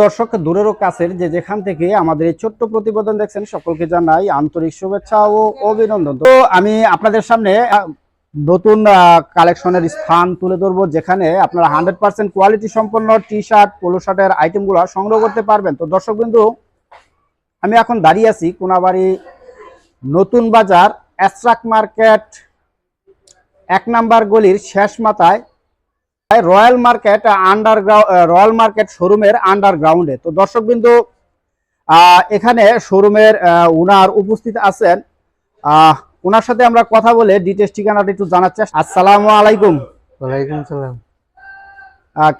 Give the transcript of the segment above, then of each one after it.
দর্শক দূরেরও কাছের যে যেখান থেকে আমাদের এই ছোট্ট প্রতিবেদন দেখছেন, সকলকে জানাই আন্তরিক শুভেচ্ছা ও অভিনন্দন। তো আমি আপনাদের সামনে নতুন কালেকশনের স্থান তুলে ধরবো, যেখানে আপনারা হান্ড্রেড পার্সেন্ট কোয়ালিটি সম্পন্ন টি শার্ট পোলো শার্টের আইটেমগুলো সংগ্রহ করতে পারবেন। তো দর্শক বিন্দু, আমি এখন দাঁড়িয়ে আছি কোনাবাড়ি নতুন বাজার, অ্যাস্ট্রাক মার্কেট, এক নাম্বার গলির শেষ মাথায় Royal Market underground Royal Market শোরুমের আন্ডারগ্রাউন্ডে তো দর্শক বিন্দু এখানে শোরুমের উনার উপস্থিত আছেন। ওনার সাথে আমরা কথা বলে ডিটেলস ঠিকানাটা একটু জানার চেষ্টা আসসালামু আলাইকুম। ওয়ালাইকুম সালাম।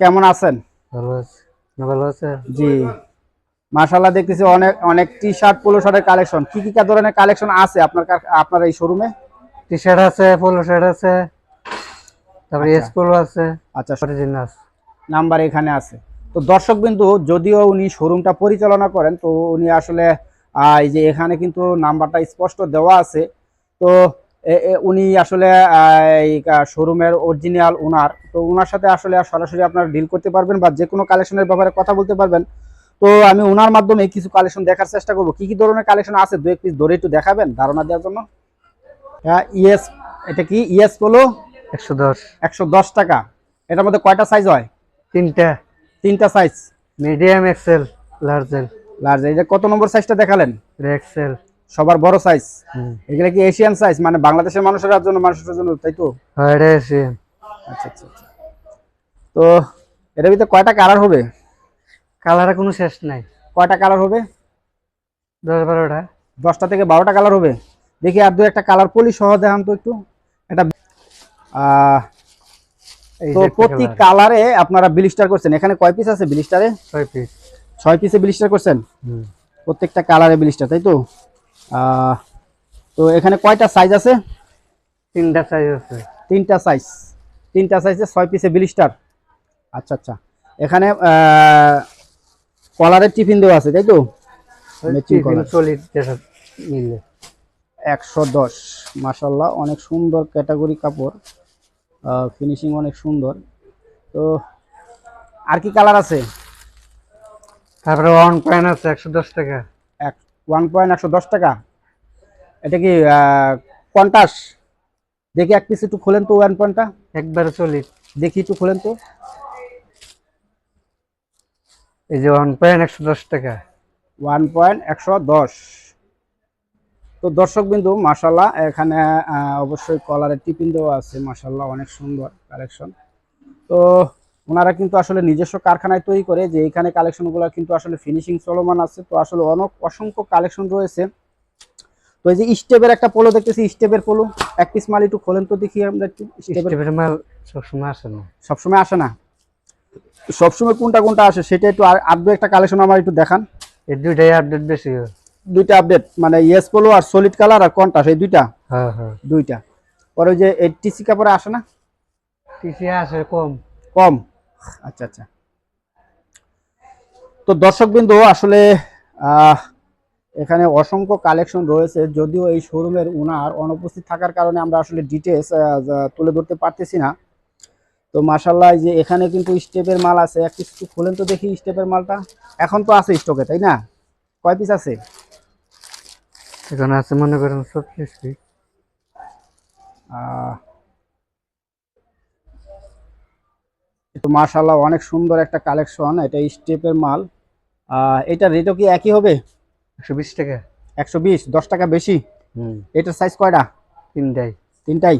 কেমন আছেন? ভালো আছে। ভালো আছে জি। মাশাল্লাহ দেখতেছি অনেক অনেক টি শার্ট পোলো শার্টের কালেকশন কি কি ধরনের কালেকশন আছে আপনার আপনার এই শোরুমে? টি শার্ট আছে পোলো শার্ট আছে। তারপরে আচ্ছা। এস আছে আচ্ছা অরিজিনাল নাম্বার এখানে আছে। তো দর্শক বিন্দু যদিও উনি শোরুমটা পরিচালনা করেন তো উনি আসলে এই যে এখানে কিন্তু নাম্বারটা স্পষ্ট দেওয়া আছে। তো উনি আসলে এই শোরুমের অরিজিনাল ওনার তো ওনার সাথে আসলে সরাসরি আপনারা ডিল করতে পারবেন বা যে কোনো কালেকশনের ব্যাপারে কথা বলতে পারবেন। তো আমি ওনার মাধ্যমে কিছু কালেকশন দেখার চেষ্টা করব। কি কি ধরনের কালেকশন আছে? দু এক পিস ধরে একটু দেখাবেন ধারণা দেওয়ার জন্য। হ্যাঁ ইয়েস এটা কি? ইয়েস বলো একশো দশ। একশো দশ টাকা। এটার মধ্যে কয়টা সাইজ হয়? তিনটা। তিনটা size medium XL large L large এই যে কত নম্বর সাইজটা দেখালেন? এক্সেল সবার বড় সাইজ এগুলা কি এশিয়ান সাইজ মানে বাংলাদেশের মানুষের জন্য মানুষের জন্য তাই তো? হ্যাঁ এটা এসে আচ্ছা আচ্ছা আচ্ছা। তো এটার ভিতরে কয়টা কালার হবে? কালারে কোনো শেষ নাই। কয়টা কালার হবে? দশ বারোটা। দশটা থেকে বারোটা কালার হবে। দেখি আর দু একটা কালার পলি সহ দেখান তো একটু। এটা তো প্রতি কালারে আপনারা ব্লিস্টার করছেন। এখানে কয় পিস আছে ব্লিস্টারে ছয় পিস ছয় পিসে ব্লিস্টার করছেন? প্রত্যেকটা কালারে ব্লিস্টার তাই তো? তো এখানে কয়টা সাইজ আছে? তিনটা সাইজ আছে। তিনটা সাইজ তিনটা সাইজে ছয় পিসে ব্লিস্টার আচ্ছা আচ্ছা। এখানে কলারের টিফিন দেওয়া আছে তাই তো? একশো দশ। মাসাল্লাহ অনেক সুন্দর ক্যাটাগরি কাপড়। ফিনিশিং অনেক সুন্দর। তো আর কি কালার আছে? তারপরে ওয়ান পয়েন্ট আছে একশো দশ টাকা। এক ওয়ান পয়েন্ট একশো দশ টাকা? এটা কি কন্টাস দেখি এক পিস একটু খোলেন তো ওয়ান পয়েন্টটা একবারে সলিড দেখি একটু খোলেন তো। এই যে ওয়ান পয়েন্ট একশো দশ টাকা। ওয়ান পয়েন্ট একশো দশ। তো দর্শক বিন্দু মাসাল্লাহ এখানে অবশ্যই কলারের টিফিন দেওয়া আছে মাসাল্লাহ অনেক সুন্দর কালেকশন তো ওনারা কিন্তু আসলে নিজস্ব কারখানায় তৈরি করে যে এখানে কালেকশনগুলো কিন্তু আসলে ফিনিশিং চলমান আছে। তো আসলে অনেক অসংখ্য কালেকশন রয়েছে। তো এই যে স্টেপের একটা পোলো দেখতেছি স্টেপের পোলো। এক পিস মাল একটু খোলেন তো দেখি আমরা একটু। স্টেপের মাল সবসময় আসে না। সবসময় আসে না। সবসময় কোনটা কোনটা আসে সেটা একটু আর আর দু একটা কালেকশন আমার একটু দেখান। এই দুইটাই আপডেট বেশি হয়। দুইটা আপডেট মানে ইয়েস পোলো আর সলিড কালার আর কন্টাস এই দুইটা? হ্যাঁ হ্যাঁ। দুইটা। পরে যে এই টিসি কাপড়ে আসে না? টিসি আসে কম। কম? আচ্ছা আচ্ছা। তো দর্শকবৃন্দ আসলে এখানে অসংখ্য কালেকশন রয়েছে যদিও এই শোরুমের উনার অনুপস্থিত থাকার কারণে আমরা আসলে ডিটেলস তুলে ধরতে পারতেছি না। তো মাসাল্লাহ যে এখানে কিন্তু স্টেপের মাল আছে এক পিস খুলেন তো দেখি স্টেপের মালটা। এখন তো আছে স্টকে তাই না? কয় পিস আছে? এখন আছে মনে করেন সব কিছু আহ, তো মাশাল্লাহ অনেক সুন্দর একটা কালেকশন। এটা স্টেপের মাল। এটার রেটও কি একই হবে? একশো বিশ টাকা। একশো বিশ দশ টাকা বেশি? এটার সাইজ কয়টা? তিনটাই। তিনটাই?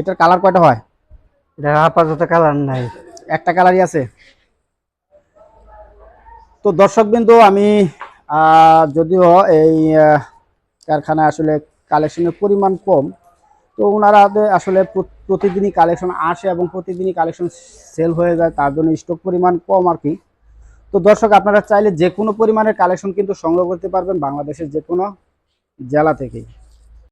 এটার কালার কয়টা হয়? এটা আপাতত কালার নাই। একটা কালারই আছে। তো দর্শক বিন্দু আমি যদিও এই কারখানায় আসলে কালেকশনের পরিমাণ কম, তো ওনারা আসলে প্রতিদিনই কালেকশন আসে এবং প্রতিদিনই কালেকশন সেল হয়ে যায়, তার জন্য স্টক পরিমাণ কম আর কি। তো দর্শক, আপনারা চাইলে যে কোনো পরিমাণের কালেকশন কিন্তু সংগ্রহ করতে পারবেন বাংলাদেশের যে কোনো জেলা থেকেই।